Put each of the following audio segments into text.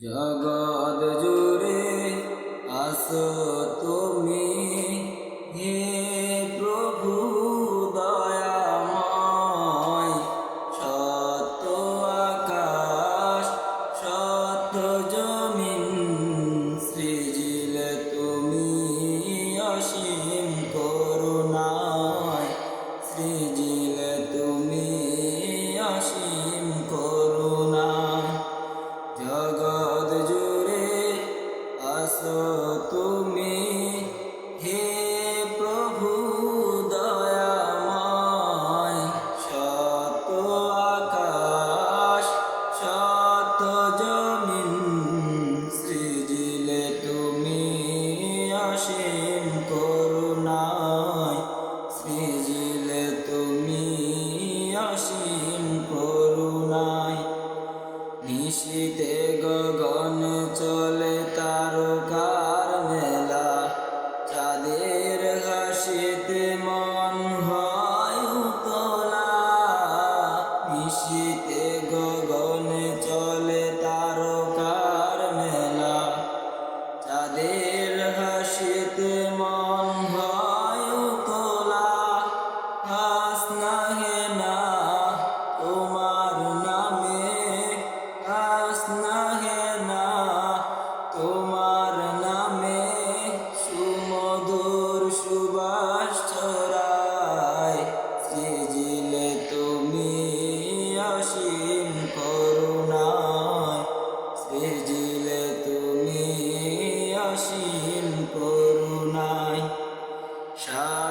জগৎ জুড়ে আসো তো गगन चले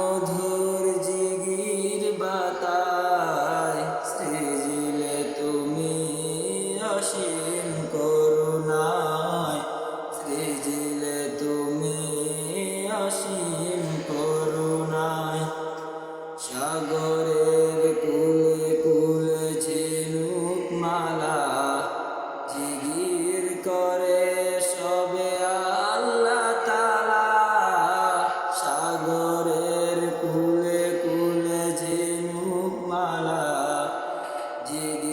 মধু dig